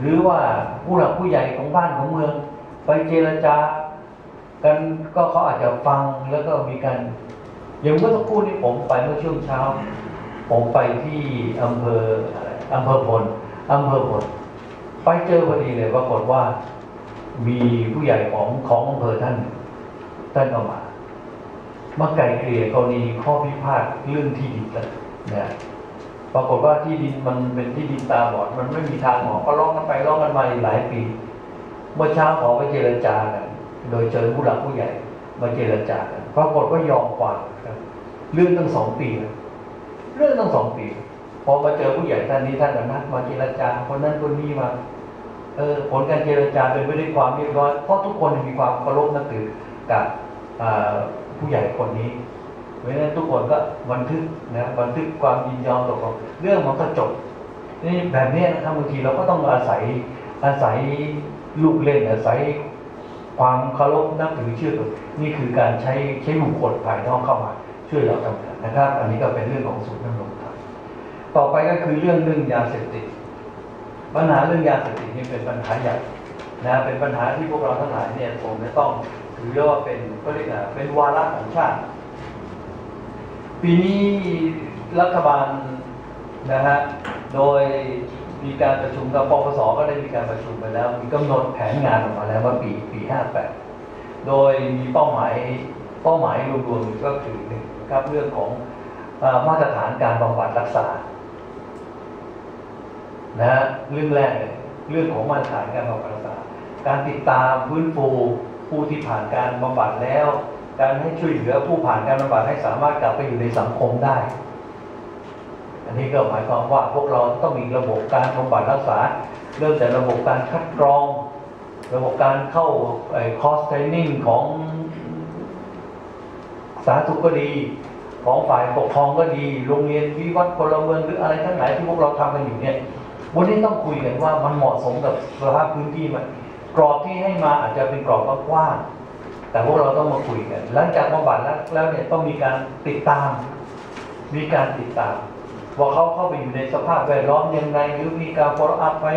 หรือว่าผู้หลักผู้ใหญ่ของบ้านของเมือง ไปเจรจา กันก็เขาอาจจะฟังแล้วก็มีการอย่างเมื่อสักครู่นี้ผมไปเมื่อช่วงเช้า ผมไปที่อำเภออะไรอำเภอพลอำเภอพลไปเจอพอดีเลยปรากฏว่ามีผู้ใหญ่ของของอำเภอท่านท่านเอามามาไกลเกลี่ยกรณีข้อพิพาทเรื่องที่ดินกันนะ ปรากฏว่าที่ดินมันเป็นที่ดินตาบอดมันไม่มีทางออกก็ร้องกันไปร้องกันมาอีกหลายปี เมื่อเช้าขอไปเจรจากันโดยเจอผู้หลักผู้ใหญ่มาเจรจากันปรากฏว่ายอมความครับเรื่องตั้งสองปี เรื่องตั้งสองปีพอมาเจอผู้ใหญ่ท่านนี้ท่านก็นัดมาเจรจาคนนั้นคนนี้มา เออ ผลการเจรจาเป็นไปด้วยความเรียบร้อยเพราะทุกคนมีความเคารพนับถือกับผู้ใหญ่คนนี้ เพราะฉะนั้นทุกคนก็บันทึกนะบันทึกความยินยอมตกลงเรื่องมันก็จบนี่แบบนี้นะครับบางทีเราก็ต้องอาศัยอาศัยลูกเล่นอาศัยความเคารพนับถือเชื่อถือนี่คือการใช้ใช้บุคคลภายนอกเข้ามาช่วยเราทำงานนะครับ อันนี้ก็เป็นเรื่องของศูนย์ดำรงธรรมต่อไปก็คือเรื่องเรื่องยาเสพติดปัญหาเรื่องยาเสพติดนี่เป็นปัญหาใหญ่นะเป็นปัญหาที่พวกเราทั้งหลายเนี่ยคงจะต้องถือว่าเป็นก็เรียกว่าเป็นวาระของชาติ ปีนี้รัฐบาลนะฮะโดยมีการประชุมกับปปสก็ได้มีการประชุมไปแล้ว มีกำหนดแผนงานออกมาแล้วว่าปีปี58 โดยมีเป้าหมายเป้าหมายรวมๆก็คือหนึ่งครับเรื่องของอมาตรฐานการบำบัดรักษานะฮะเรื่องแรกเลยเรื่องของมาตรฐานการบำบัดรักษา การติดตามฟื้นฟูผู้ที่ผ่านการบำบัดแล้ว การให้ช่วยเหลือผู้ผ่านการบำบัดให้สามารถกลับไปอยู่ในสังคมได้ อันนี้ก็หมายความว่าพวกเราต้องมีระบบการบำบัดรักษา เริ่มแต่ระบบการคัดกรอง ระบบการเข้าคอร์สเทรนนิ่งของสาธารณสุขก็ดีของฝ่ายปกครองก็ดีโรงเรียนวิวัฒน์พลเมืองหรืออะไรทั้งหลายที่พวกเราทำกันอยู่เนี่ยวันนี้ต้องคุยกันว่ามันเหมาะสมกับสภาพพื้นที่มันกรอบที่ให้มาอาจจะเป็นกรอบกว้าง แต่พวกเราต้องมาคุยกันหลังจากบำบัดแล้วแล้วเนี่ยต้องมีการติดตาม มีการติดตามว่าเขาเข้าไปอยู่ในสภาพแวดล้อมยังไงหรือมีการ follow up ไหม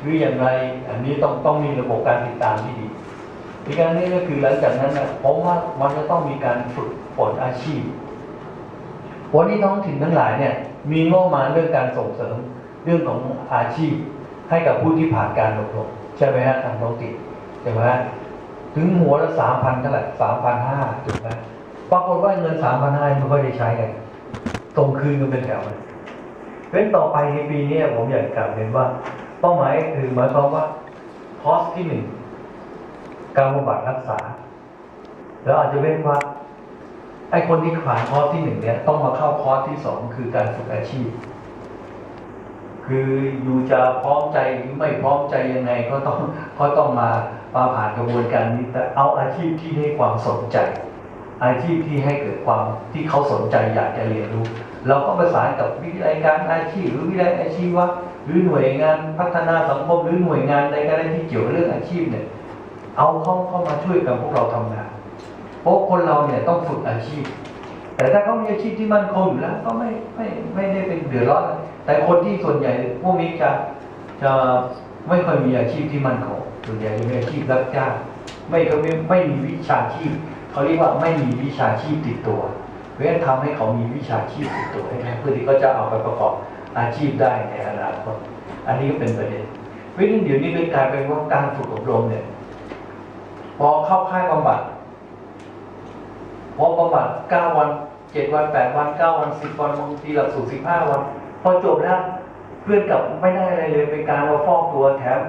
หรืออย่างไร อันนี้ต้องต้องมีระบบการติดตามที่ดีอีกการนี้ก็คือหลังจากนั้นนะผมว่ามันจะต้องมีการฝึกฝนอาชีพวันนี้ท้องถิ่นทั้งหลายเนี่ยมีงบมาเรื่องการส่งเสริมเรื่องของอาชีพให้กับผู้ที่ผ่านการอบรมใช่ไหมฮะทางท้องถิ่นใช่ไหมฮะ ถึงหัวละสามพันเท่าไหร่สามพันห้าถูกไหมปรากฏว่าเงินสามพันห้าไม่ค่อยได้ใช้กันส่งคืนกันเป็นแถวเลยเป็นต่อไปในปีนี้ผมอยากกลับเรียนว่า เป้าหมายคือหมายความว่าคอสที่หนึ่งการบำบัดรักษา แล้วอาจจะเว้นว่าไอ้คนที่ผ่านคอร์สที่หนึ่งเนี่ยต้องมาเข้าคอร์สที่สองคือการฝึกอาชีพ คืออยู่จะพร้อมใจหรือไม่พร้อมใจยังไงก็ต้องก็ต้องมา มาผ่านกระบวนการนี้แต่เอาอาชีพที่ให้ความสนใจ อาชีพที่ให้เกิดความที่เขาสนใจอยากจะเรียนรู้เราก็ประสานกับวิทยาการอาชีพหรือวิทยาอาชีวะหรือหน่วยงานพัฒนาสังคมหรือหน่วยงานใดก็ได้ที่เกี่ยวเรื่องอาชีพเนี่ยเอาเขาเข้ามาช่วยกับพวกเราทำงานเพราะคนเราเนี่ยต้องฝึกอาชีพ แต่ถ้าเขามีอาชีพที่มั่นคงอยู่แล้วก็ไม่ไม่ไม่ได้เป็นเดือดร้อนแต่คนที่ส่วนใหญ่พวกนี้จะจะไม่ค่อยมีอาชีพที่มั่นคง ส่วนใหญ่จะมีอาชีพรับจ้างไม่เขาไม่ไม่มีวิชาชีพเขาเรียกว่าไม่มีวิชาชีพติดตัว เพราะฉะนั้นทำให้เขามีวิชาชีพติดตัวให้ได้เพื่อที่เขาจะเอาไปประกอบอาชีพได้ในอนาคตอันนี้ก็เป็นประเด็นเพราะฉะนั้นเดี๋ยวนี้เลยกลายเป็นว่าการฝึกอบรมเนี่ยพอเข้าค่ายบำบัดพอบำบัดเก้าวันเจ็ดวันแปดวันเก้าวันสิบวันบางทีหลักสูตรสิบห้าวัน พอจบแล้วเพื่อนกลับไม่ได้อะไรเลยเป็นการมาฟอกตัวแถม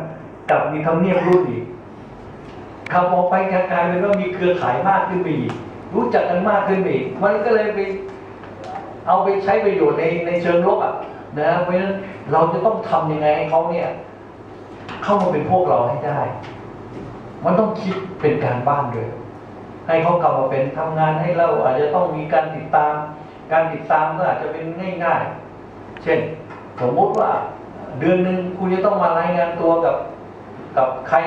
กลับมีทำเนียบรุ่นอีกขับออกไปกลายเป็นว่ามีเครือข่ายมากขึ้นไปอีก รู้จักกันมากขึ้นไปอีก มันก็เลยไปเอาไปใช้ประโยชน์ในในเชิงลบอะนะเพราะฉะนั้นเราจะต้องทำยังไงให้เขาเนี่ย เข้ามาเป็นพวกเราให้ได้ มันต้องคิดเป็นการบ้านด้วย ให้เขากลับมาเป็นทำงานให้เราอาจจะต้องมีการติดตาม การติดตามก็อาจจะเป็นง่ายๆ เช่น สมมุติว่าเดือนหนึ่งคุณจะต้องมารายงานตัวกับ กับใคร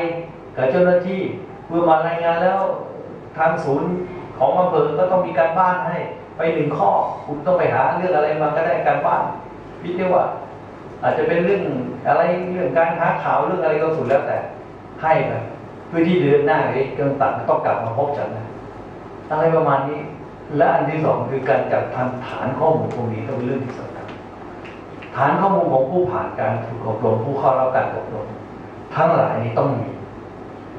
กับเจ้าหน้าที่เมื่อมารายงานแล้วทางศูนย์ของอำเภอก็ต้องมีการบ้านให้ ไปหนึ่งข้อคุณต้องไปหาเรื่องอะไรมาก็ได้การบ้านพี่เรียกว่า อาจจะเป็นเรื่องอะไรเรื่องการค้าข่าวเรื่องอะไรก็สุดแล้วแต่ให้ไปเพื่อที่เดือนหน้าไอ้เครื่องตัดต้องกลับมาพบฉันนะอะไรประมาณนี้ และอันที่สองคือการจัดทำฐานข้อมูลตรงนี้ก็เป็นเรื่องที่สำคัญฐานข้อมูลของผู้ผ่านการฝึกอบรมผู้เข้ารับการอบรม ทั้งหลายนี้ต้องมี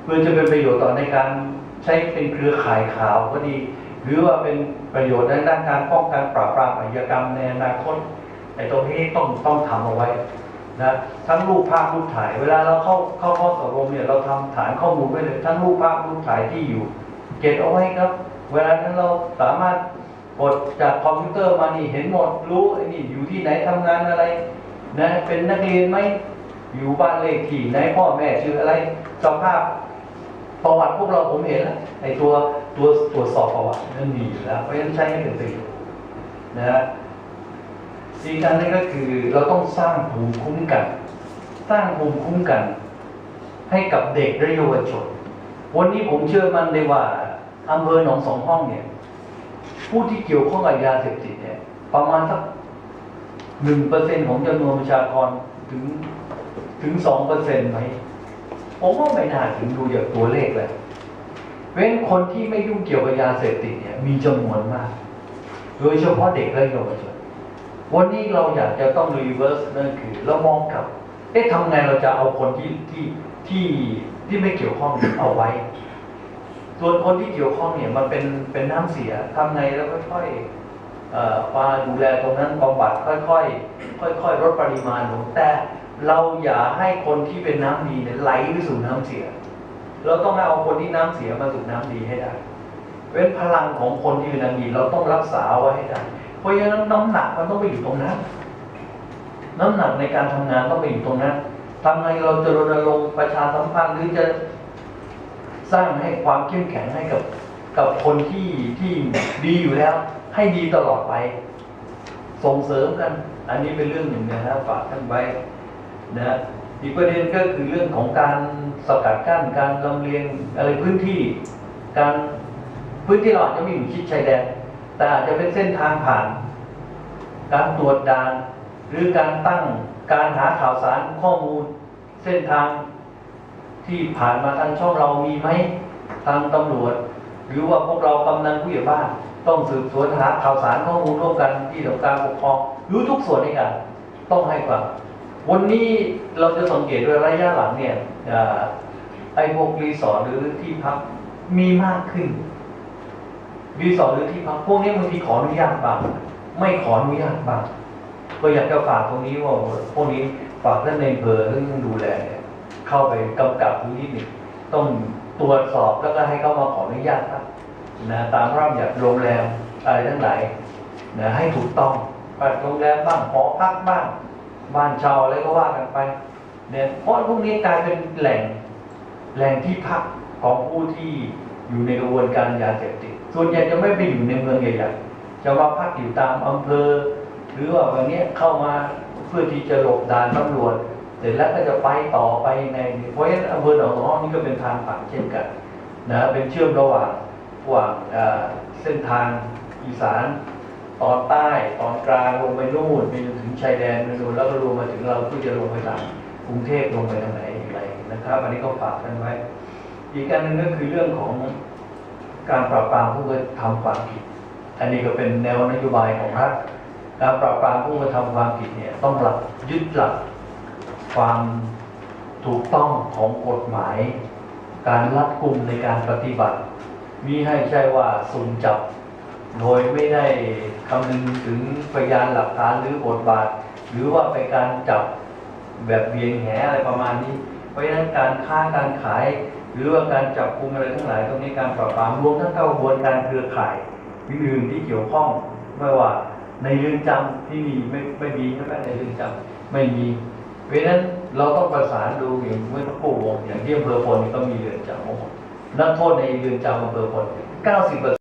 เพื่อจะเป็นประโยชน์ต่อในการใช้เป็นเครือข่ายข่าวก็ดี หรือว่าเป็นประโยชน์ในด้านการป้องกันปราบปรามอาชญากรรมในอนาคตไอ้ตรงนี้ต้องต้องทำเอาไว้นะทั้งรูปภาพรูปถ่าย เวลาเราเข้าเข้าข้อสอบรมเนี่ยเราทำฐานข้อมูลไว้เลยทั้งรูปภาพรูปถ่ายที่อยู่ เก็บเอาไว้ครับ เวลานั้นเราสามารถกดจากคอมพิวเตอร์มานี่เห็นหมดรู้ไอ้นี่อยู่ที่ไหนทำงานอะไรนะเป็นนักเรียนไหม อยู่บ้านเลขที่ไหนพ่อแม่ชื่ออะไรสภาพประวัติพวกเราผมเห็นแล้วไอตัวตัวตรวจสอบประวัตินั่นมีอยู่แล้วเพราะฉะนั้นใช้ให้เป็นประโยชน์นะฮะสิ่งอันนี้ก็คือเราต้องสร้างภูมิคุ้มกัน สร้างภูมิคุ้มกัน ให้กับเด็กและเยาวชน วันนี้ผมเชื่อมั่นได้ว่าอำเภอหนองสองห้องเนี่ย ผู้ที่เกี่ยวข้องกับยาเสพติดเนี่ย ประมาณสักหนึ่งเปอร์เซ็นของจำนวนประชากรถึง ถึงสองเปอร์เซ็นต์ไหมผมว่าไม่น่าถึงดูจากตัวเลขเลยเว้นคนที่ไม่ยุ่งเกี่ยวกับยาเสพติดเนี่ย มีจำนวนมาก โดยเฉพาะเด็กและเยาวชนวันนี้เราอยากจะต้องรีเวิร์สนั่นคือเรามองกลับ เอ๊ะทำไงเราจะเอาคนที่ที่ที่ที่ไม่เกี่ยวข้องเอาไว้ ส่วนคนที่เกี่ยวข้องเนี่ยมันเป็นเป็นน้ำเสียทำไงแล้วค่อยๆเอ่อมาดูแลตรงนั้นบำบัดค่อยๆค่อยๆลดปริมาณลงแต่ เราอย่าให้คนที่เป็นน้ำดีเนี่ยไหลไปสู่น้ำเสีย เราต้องเอาคนที่น้ำเสียมาสู่น้ำดีให้ได้ เว้นพลังของคนที่เป็นน้ำดีเราต้องรักษาไว้ให้ได้ เพราะฉะนั้นน้ำหนักมันต้องไปอยู่ตรงนั้น น้ำหนักในการทำงานต้องไปอยู่ตรงนั้นทำไงเราจะรณรงค์ประชาสัมพันธ์หรือจะสร้างให้ความเข้มแข็งให้กับกับคนที่ที่ดีอยู่แล้ว ให้ดีตลอดไป ส่งเสริมกัน อันนี้เป็นเรื่องหนึ่งนะฮะฝากท่านไว้ นะอีกประเด็นก็คือเรื่องของการสกัดกั้นการลำเลียงอะไรพื้นที่การพื้นที่เราอาจจะไม่อยู่ชิดชายแดน แต่อาจจะเป็นเส้นทางผ่าน การตรวจด่าน หรือการตั้งการหาข่าวสารข้อมูล เส้นทางที่ผ่านมาทางช่องเรามีไหมทางตำรวจ หรือว่าพวกเรากำนันผู้ใหญ่บ้าน ต้องสืบสวนหาข่าวสารข้อมูลร่วมกันที่องค์การปกครองรือทุกส่วนในกันต้องให้ความ วันนี้เราจะสังเกตด้วยระยะหลังเนี่ยอไอ้พวกรีสอร์ทหรือที่พักมีมากขึ้น รีสอร์ทหรือที่พักพวกนี้บางทีขออนุญาตบ้างไม่ขออนุญาตบ้างก็อยากจะฝากตรงนี้ว่าพวกนี้ฝากท่านในอำเภอเรื่องดูแลเนี่ยเข้าไปกำกับนิดหนึ่งต้องตรวจสอบแล้วก็ให้เขามาขออนุญาตครับนะตามระราชบัญญัติโรงแรมอะไรทั้งหลายนะให้ถูกต้องโรงแรมบ้างหอพักบ้าง บ้านเช่าอะไรก็ว่ากันไปเนี่ยเพราะพวกนี้กลายเป็นแหล่งแหล่งที่พักของผู้ที่อยู่ในกระบวนการยาเสพติดส่วนใหญ่จะไม่ไปอยู่ในเมืองใหญ่ๆจะมาพักอยู่ตามอำเภอ หรือว่าวันนี้เข้ามาเพื่อที่จะหลบด่านตำรวจเสร็จแล้วก็จะไปต่อไปยังไงเนี่ยเพราะฉะนั้นอำเภอหนองสองห้องนี่ก็เป็นทางผ่านเช่นกันนะเป็นเชื่อมระหว่างระหว่างเส้นทางอีสาน ตอนใต้ตอนกลางลงไปนู่นไปจนถึงชายแดนไปนู่นแล้วก็รวมมาถึงเราเพื่อจะลงไปทางกรุงเทพลงไปทางไหนอย่างไรนะครับ อันนี้ก็ฝากกันไว้ อีกการหนึ่งก็คือเรื่องของการปราบปรามผู้กระทำความผิด อันนี้ก็เป็นแนวนโยบายของรัฐการปราบปรามผู้กระทำความผิดเนี่ยต้องหลักยึดหลักความถูกต้องของกฎหมาย การรัดกุมในการปฏิบัติมิให้ใช่ว่าสุ่มจับ โดยไม่ได้คำนึงถึงพยานหลักฐานหรือบทบาท หรือว่าเป็นการจับแบบเบียงแหอะไรประมาณนี้ เพราะฉะนั้นการค้าการขาย หรือว่าการจับกุมอะไรทั้งหลายตรงนี้การปราบปรามรวมทั้งกระบวนการเครือข่ายอื่นที่เกี่ยวข้องไม่ว่าในเรือนจำที่มีไม่ไม่มีใช่ไหมในเรือนจำไม่มี เพราะฉะนั้นเราต้องประสานดูอย่างเมื่อสักครู่บอกอย่างที่อำเภอพลนี่ก็มีเรือนจำของผมนักโทษในเรือนจำอำเภอพล90%